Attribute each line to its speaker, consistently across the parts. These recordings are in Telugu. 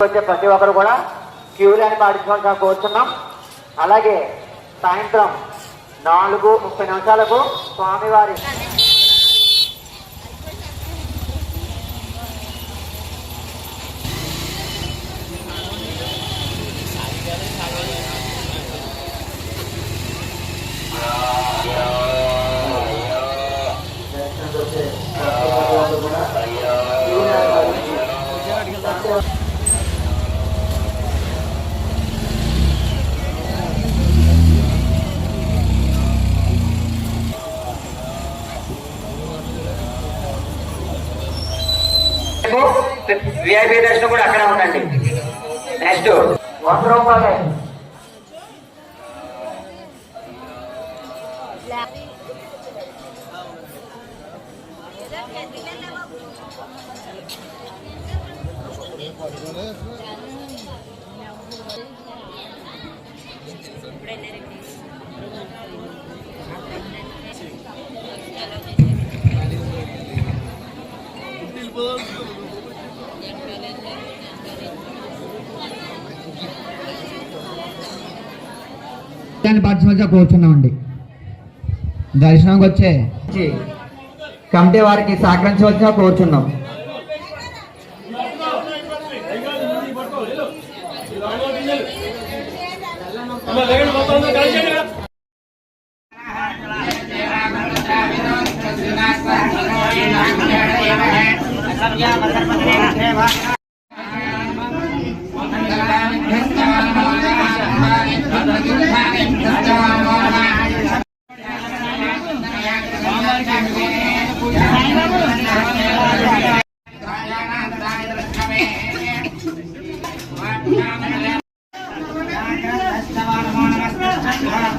Speaker 1: వచ్చే ప్రతి ఒక్కరు కూడా క్యూ లైన్ పాటించుకోవాలని కోరుతున్నాం అలాగే సాయంత్రం నాలుగు ముప్పై నిమిషాలకు స్వామివారి విఐపి దర్శనం కూడా అక్కడే ఉందండి నెక్స్ట్ వంద రూపాయలు.
Speaker 2: పాటించవలసి కోరుచున్నామండి దర్శనంకి వచ్చే
Speaker 1: కమిటీ వారికి సహకరించవలసిన కోరుచున్నాం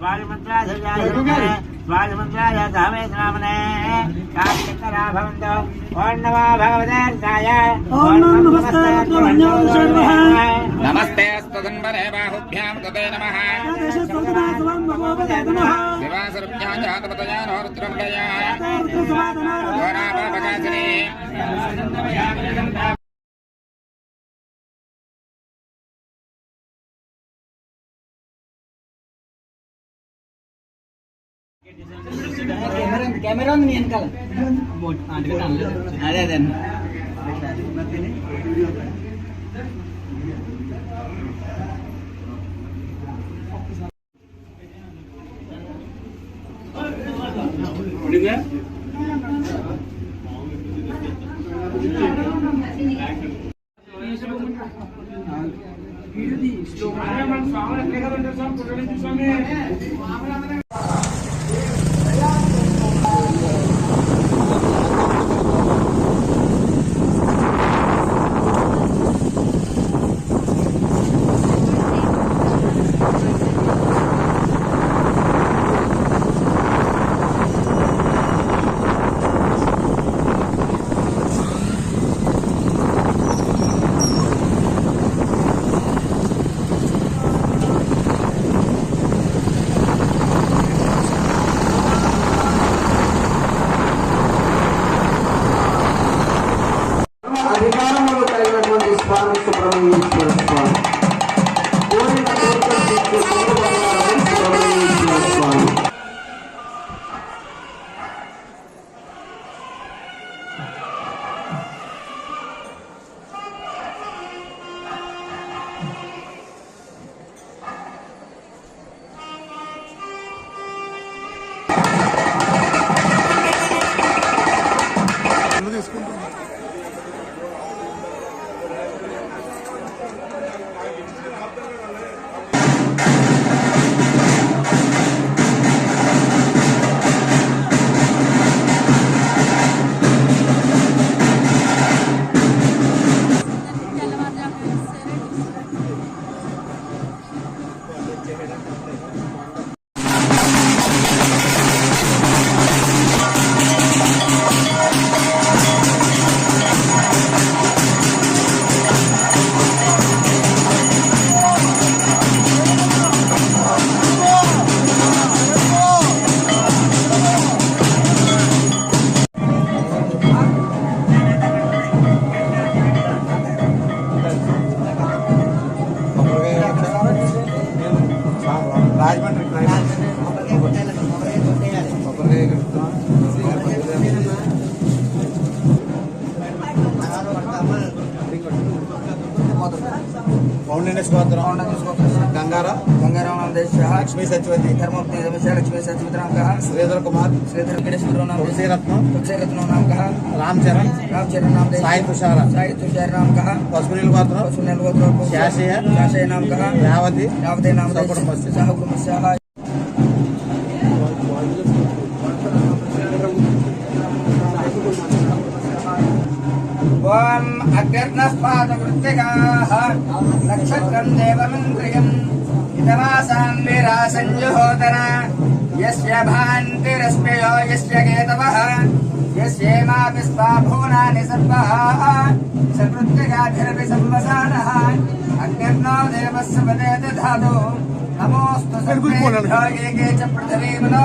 Speaker 3: మధుమా
Speaker 4: వాయుమంత్రాయ సామేశ్రామనే కార్తికరా భవంతో ఓం నమో భగవదార్థాయ ఓం
Speaker 3: నమస్తే స్తదన్వరే బాహుభ్యాం తదే నమః శివాసరుభ్యాం జాతపతయానో రుద్రమృడయా ఘోరాపాపకాసిని
Speaker 4: కెమెరా ఉంది వెనకాల అదే అదే
Speaker 1: అధికారంలో
Speaker 5: స్తోత్రం గంగార.
Speaker 6: గంగారామ
Speaker 5: లక్ష్మీ సత్యవతి.
Speaker 6: ధర్మపతి లక్ష్మీ సత్యమిత్రాంక
Speaker 5: శ్రీధర కుమార్.
Speaker 6: శ్రీధర వెంకటేశ్వర నామ
Speaker 5: తులసీరత్నం
Speaker 6: రామచరణ్ నామ
Speaker 5: సాయి తుషార.
Speaker 6: సాయి తుషార నామక
Speaker 5: పసుపునీల గోత్రం
Speaker 6: సునీల్ గోత్ర
Speaker 5: శాషయ్య
Speaker 6: శాషయ నామక
Speaker 5: రేవతి.
Speaker 6: యావతే నామ.
Speaker 5: సహకుటుంబస్య
Speaker 6: ఓం అగ్రస్పాదవృత్తికాః నక్షత్రం దేవమింద్రియం ఇతమాసాన్ విరాసంజుహోతన యస్య భాంతిరస్మయో యస్య కేతవః యస్యేమా విశ్వా భువనాని సర్వः సకృత్తికాభిరపి సంవసానः అగ్నిర్నో దేవస్య పదే దధాతు నమోస్తు సర్వేభ్యో ఏకే చ పృథివీమనో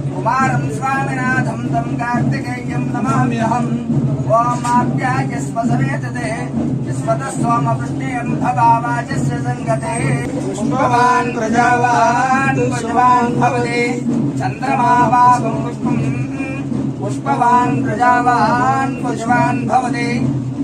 Speaker 6: కుమారం స్వామినాథం తం కార్తికేయం నమామ్యహం. ఓం ఆప్యాయ స్వసవేతతే విస్మత సోమ వృష్ణేయం భవాచస్య సంగతే పుష్పవాన్ ప్రజావాన్ పుష్పవాన్ భవతి చంద్రమా వాపం పుష్పం. పుష్పవాన్ ప్రజావాన్ పుష్పాన్ భవతి.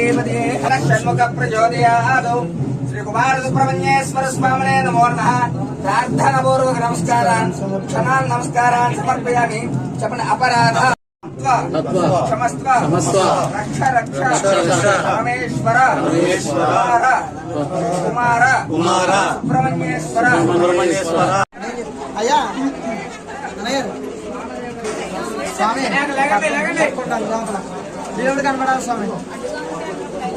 Speaker 6: శ్రీపదే హర షణ్ముఖ ప్రచోదయాదు. శ్రీ కుమార సుబ్రహ్మణ్యేశ్వర స్వామినే నమో నమ. ప్రార్థన పూర్వక
Speaker 5: నమస్కారాన్
Speaker 6: క్షణాన్
Speaker 5: నమస్కారాన్
Speaker 1: సమర్పయామి. చెప్పండి అపరాధ. దేవుడు కనపడాలి స్వామి.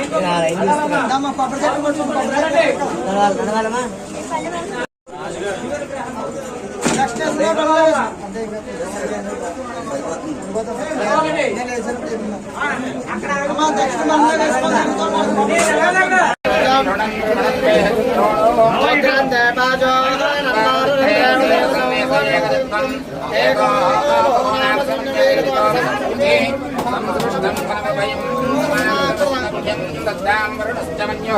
Speaker 1: దక్షిణ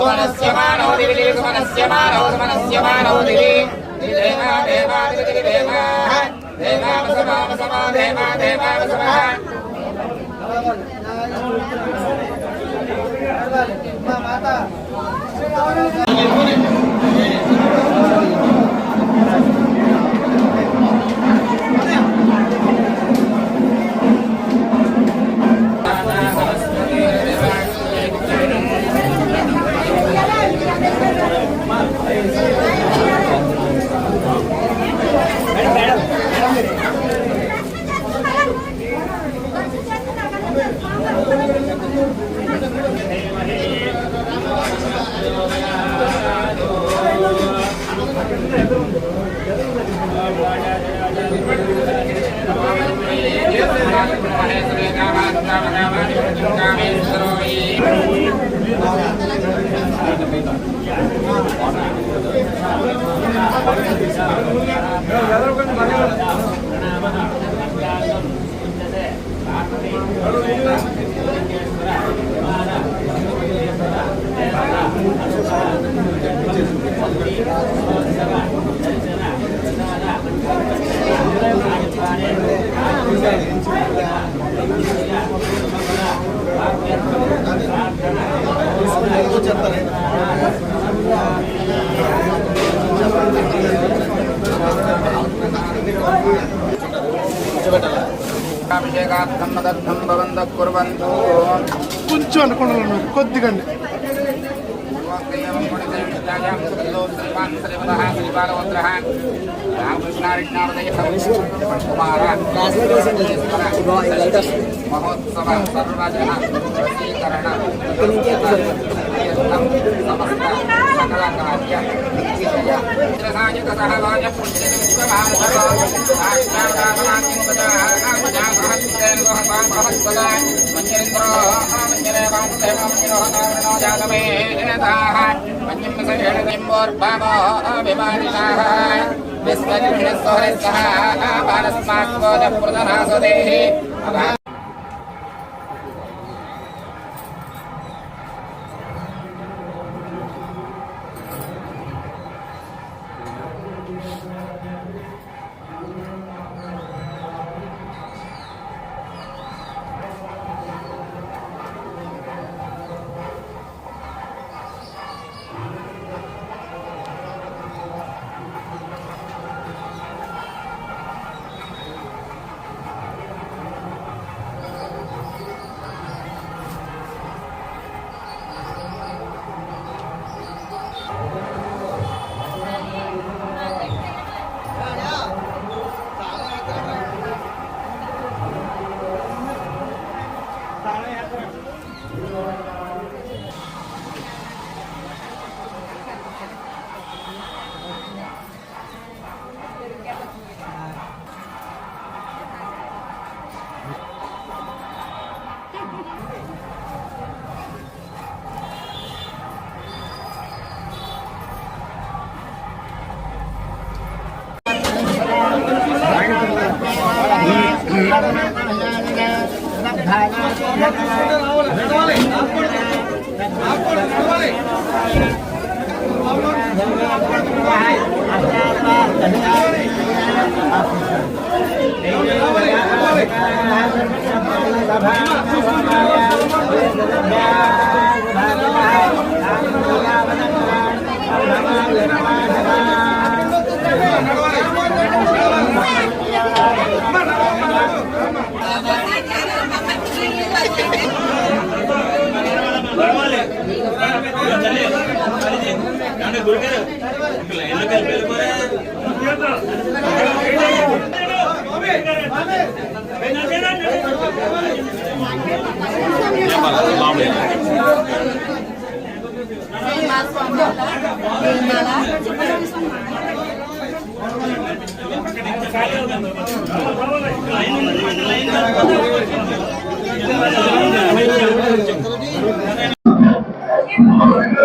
Speaker 1: పార్థివాస పార్థివాసై పార్థివాసః దేవాదికం సుమనస్యమానో మేమే సుమనస్యమానో సుమనస్యమానో దివి దివి సుమనస్యమానో సుమనస్యమానో దివి దేవా దేవా దివి దేవా దేవావసమావసమా దేవా దేవావసమా అభిషేకార్థం మదర్థం భవంత కుర్వంతు.
Speaker 7: కొంచెం అనుకున్నాను కొద్దిగా
Speaker 1: మహోత్సవ సర్వజన వశీకరణ సమస్త సకల కార్య విజయ विश्वजिह्णः सोहरिस्तः बालस्मात्
Speaker 8: गोदप्रदनासुदेः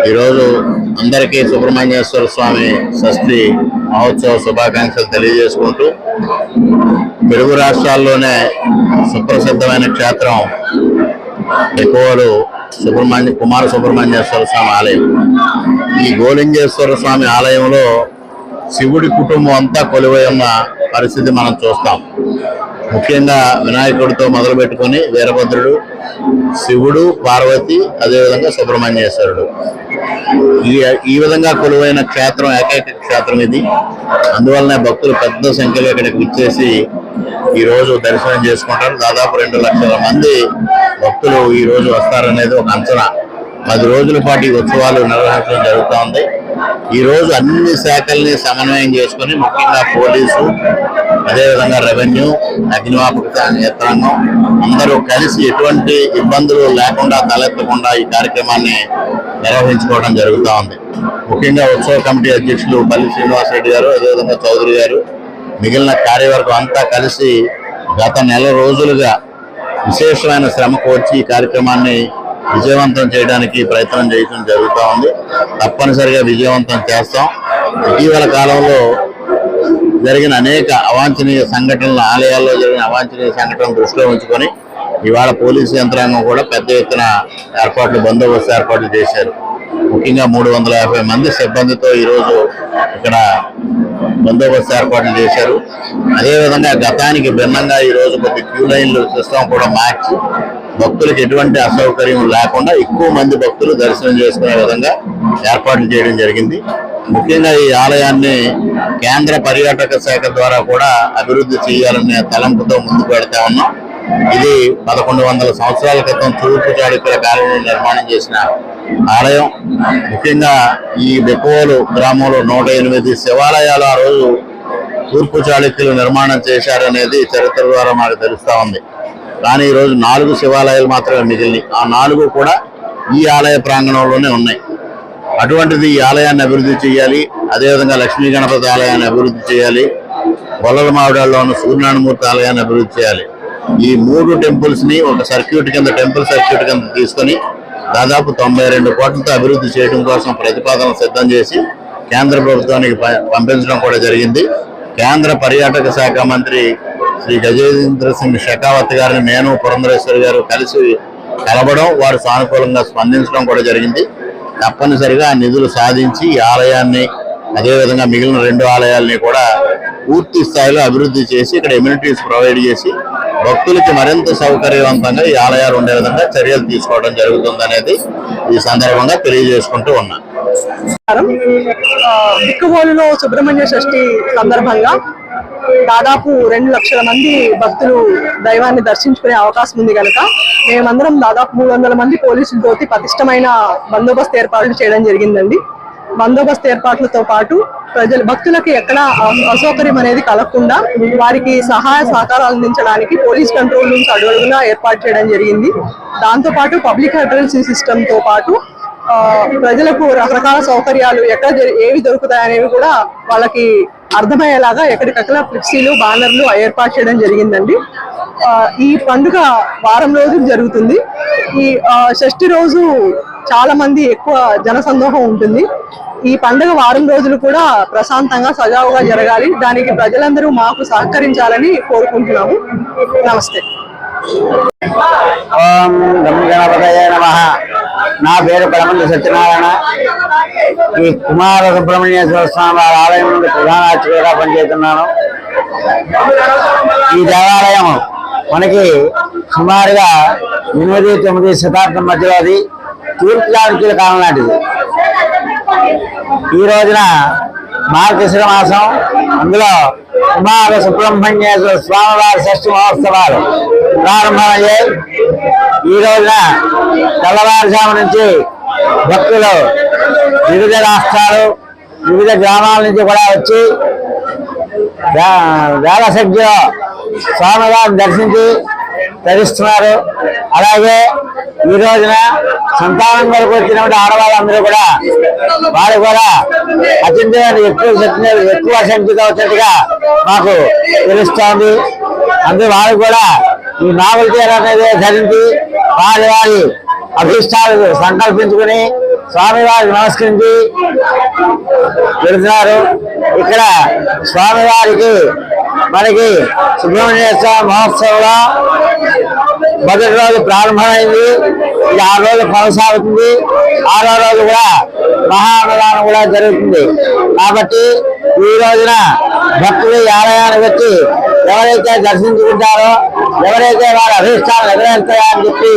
Speaker 8: ఈరోజు అందరికీ సుబ్రహ్మణ్యేశ్వర స్వామి షష్ఠి మహోత్సవ శుభాకాంక్షలు తెలియజేసుకుంటూ తెలుగు రాష్ట్రాల్లోనే సుప్రసిద్ధమైన క్షేత్రం ఎక్కువలు సుబ్రహ్మణ్య కుమార సుబ్రహ్మణ్యేశ్వర స్వామి ఆలయం. ఈ గోలింగేశ్వర స్వామి ఆలయంలో శివుడి కుటుంబం అంతా కొలువై ఉన్న పరిస్థితి మనం చూస్తాం. ముఖ్యంగా వినాయకుడితో మొదలు పెట్టుకొని వీరభద్రుడు శివుడు పార్వతి అదేవిధంగా సుబ్రహ్మణ్యేశ్వరుడు ఈ ఈ విధంగా కొలువైన క్షేత్రం ఏకైక క్షేత్రం ఇది. అందువలన భక్తులు పెద్ద సంఖ్యలో ఇక్కడికి విచ్చేసి ఈరోజు దర్శనం చేసుకుంటారు. దాదాపు రెండు లక్షల మంది భక్తులు ఈరోజు వస్తారనేది ఒక అంచనా. పది రోజుల పాటు ఈ ఉత్సవాలు నిర్వహించడం జరుగుతూ ఉంది ఈరోజు అన్ని శాఖల్ని సమన్వయం చేసుకొని ముఖ్యంగా పోలీసు అదేవిధంగా రెవెన్యూ అగ్నిమాపక యంత్రాంగం అందరూ కలిసి ఎటువంటి ఇబ్బందులు లేకుండా తలెత్తకుండా ఈ కార్యక్రమాన్ని నిర్వహించుకోవడం జరుగుతూ ఉంది. ముఖ్యంగా ఉత్సవ కమిటీ అధ్యక్షులు పల్లి శ్రీనివాసరెడ్డి గారు అదేవిధంగా చౌదరి గారు మిగిలిన కార్యవర్గం అంతా కలిసి గత నెల రోజులుగా విశేషమైన శ్రమ కోర్చి ఈ కార్యక్రమాన్ని విజయవంతం చేయడానికి ప్రయత్నం చేయడం జరుగుతూ ఉంది. తప్పనిసరిగా విజయవంతం చేస్తాం. ఇటీవల కాలంలో జరిగిన అనేక అవాంఛనీయ సంఘటనలు ఆలయాల్లో జరిగిన అవాంఛనీయ సంఘటనలు దృష్టిలో ఉంచుకొని ఇవాళ పోలీసు యంత్రాంగం కూడా పెద్ద ఎత్తున ఏర్పాట్లు బందోబస్తు ఏర్పాట్లు చేశారు. ముఖ్యంగా మూడు వందల యాభై మంది సిబ్బందితో ఈరోజు ఇక్కడ బందోబస్తు ఏర్పాట్లు చేశారు. అదేవిధంగా గతానికి భిన్నంగా ఈరోజు కొద్ది క్యూ లైన్లు సిస్టమ్ కూడా మార్చి భక్తులకు ఎటువంటి అసౌకర్యం లేకుండా ఎక్కువ మంది భక్తులు దర్శనం చేసుకునే విధంగా ఏర్పాట్లు చేయడం జరిగింది. ముఖ్యంగా ఈ ఆలయాన్ని కేంద్ర పర్యాటక శాఖ ద్వారా కూడా అభివృద్ధి చేయాలనే తలంపుతో ముందుకు పెడతా ఉన్నాం. ఇది పదకొండు వందల సంవత్సరాల క్రితం తూర్పు చాళుక్యుల కాలంలో నిర్మాణం చేసిన ఆలయం. ముఖ్యంగా ఈ బెకోలు గ్రామంలో నూట ఎనిమిది శివాలయాలు ఆ రోజు తూర్పు చాళుక్యులు నిర్మాణం చేశారనేది చరిత్ర ద్వారా మాకు తెలుస్తూ ఉంది. కానీ ఈరోజు నాలుగు శివాలయాలు మాత్రమే మిగిలినాయి. ఆ నాలుగు కూడా ఈ ఆలయ ప్రాంగణంలోనే ఉన్నాయి. అటువంటిది ఈ ఆలయాన్ని అభివృద్ధి చేయాలి. అదేవిధంగా లక్ష్మీ గణపతి ఆలయాన్ని అభివృద్ధి చేయాలి. గొల్లల మావిడాల్లో ఉన్న సూర్యనారాయణమూర్తి ఆలయాన్ని అభివృద్ధి చేయాలి. ఈ మూడు టెంపుల్స్ని ఒక సర్క్యూట్ కింద టెంపుల్ సర్క్యూట్ కింద తీసుకొని దాదాపు తొంభై రెండు కోట్లతో అభివృద్ధి చేయడం కోసం ప్రతిపాదన సిద్ధం చేసి కేంద్ర ప్రభుత్వానికి ప- పంపించడం కూడా జరిగింది. కేంద్ర పర్యాటక శాఖ మంత్రి శ్రీ గజేంద్ర సింగ్ షెకావత్ గారిని నేను పురంధరేశ్వరి గారు కలిసి కలవడం వారు సానుకూలంగా స్పందించడం కూడా జరిగింది. తప్పనిసరిగా ఆ నిధులు సాధించి ఈ ఆలయాన్ని అదేవిధంగా మిగిలిన రెండు ఆలయాల్ని కూడా పూర్తి స్థాయిలో అభివృద్ధి చేసి ఇక్కడ ఎమ్యూనిటీస్ ప్రొవైడ్ చేసి భక్తులకి మరింత సౌకర్యవంతంగా ఈ ఆలయాలు ఉండే విధంగా చర్యలు తీసుకోవడం జరుగుతుంది అనేది ఈ సందర్భంగా తెలియజేసుకుంటూ ఉన్నా.
Speaker 9: దిక్కుబోలులో సుబ్రహ్మణ్య షష్ఠి సందర్భంగా దాదాపు రెండు లక్షల మంది భక్తులు దైవాన్ని దర్శించుకునే అవకాశం ఉంది కనుక మేమందరం దాదాపు మూడు వందల మంది పోలీసులతో పటిష్టమైన బందోబస్తు ఏర్పాట్లు చేయడం జరిగిందండి. బందోబస్తు ఏర్పాట్లతో పాటు ప్రజలు భక్తులకి ఎక్కడ అసౌకర్యం అనేది కలగకుండా వారికి సహాయ సహకారాలు అందించడానికి పోలీస్ కంట్రోల్ రూమ్స్ అడుగడుగునా ఏర్పాటు చేయడం జరిగింది. దాంతో పాటు పబ్లిక్ అడ్రసీ సిస్టమ్తో పాటు ప్రజలకు రకరకాల సౌకర్యాలు ఎక్కడ ఏవి దొరుకుతాయనేవి కూడా వాళ్ళకి అర్థమయ్యేలాగా ఎక్కడికక్కడ ఫ్లెక్సీలు బ్యానర్లు ఏర్పాటు చేయడం జరిగిందండి. ఈ పండుగ వారం రోజులు జరుగుతుంది. ఈ షష్టి షష్ఠి రోజు చాలా మంది ఎక్కువ జనసందోహం ఉంటుంది. ఈ పండుగ వారం రోజులు కూడా ప్రశాంతంగా సజావుగా జరగాలి. దానికి ప్రజలందరూ మాకు సహకరించాలని కోరుకుంటున్నాము. నమస్తే.
Speaker 6: ఓం గం గణపతయ నమ. నా పేరు పరమంది సత్యనారాయణ. ఈ కుమార సుబ్రహ్మణ్యేశ్వర స్వామి వారి ఆలయం నుండి ప్రధాన అర్చకుడిగా పనిచేస్తున్నాను. ఈ దేవాలయం మనకి సుమారుగా ఎనిమిది తొమ్మిది శతాబ్దం మధ్యలో అది తూర్పు కాలం లాంటిది. ఈ రోజున మార్గశిర మాసం అందులో కుమార సుబ్రహ్మణ్యేశ్వర స్వామివారి షష్ఠి మహోత్సవాలు ప్రారంభమయ్యాయి ఈ రోజున తెల్లవారుజాము నుంచి భక్తులు వివిధ రాష్ట్రాలు వివిధ గ్రామాల నుంచి కూడా వచ్చి
Speaker 10: వేల సంఖ్యలో స్వామివారిని దర్శించి ధరిస్తున్నారు. అలాగే ఈ రోజున సంతానం వరకు వచ్చినటువంటి ఆడవాళ్ళందరూ కూడా వారు కూడా అత్యంత ఎక్కువ ఎక్కువ సంఖ్యతో వచ్చినట్టుగా మాకు తెలుస్తోంది. అందుకే వారు కూడా ఈ నావల్ అనేది ధరించి వారి వారి అభిష్టాలు సంకల్పించుకుని స్వామివారికి నమస్కరించి వెళుతున్నారు. ఇక్కడ స్వామివారికి మనకి సుబ్రహ్మణ్య స్వామి మహోత్సవంలో మొదటి రోజు ప్రారంభమైంది. ఇది ఆరు రోజులు కొనసాగుతుంది. ఆరో రోజు కూడా మహా కూడా జరుగుతుంది. కాబట్టి ఈ రోజున భక్తులు ఈ ఆలయానికి వచ్చి ఎవరైతే దర్శించుకుంటారో ఎవరైతే వారి అభిష్టాలు నెరవేరుతాయని చెప్పి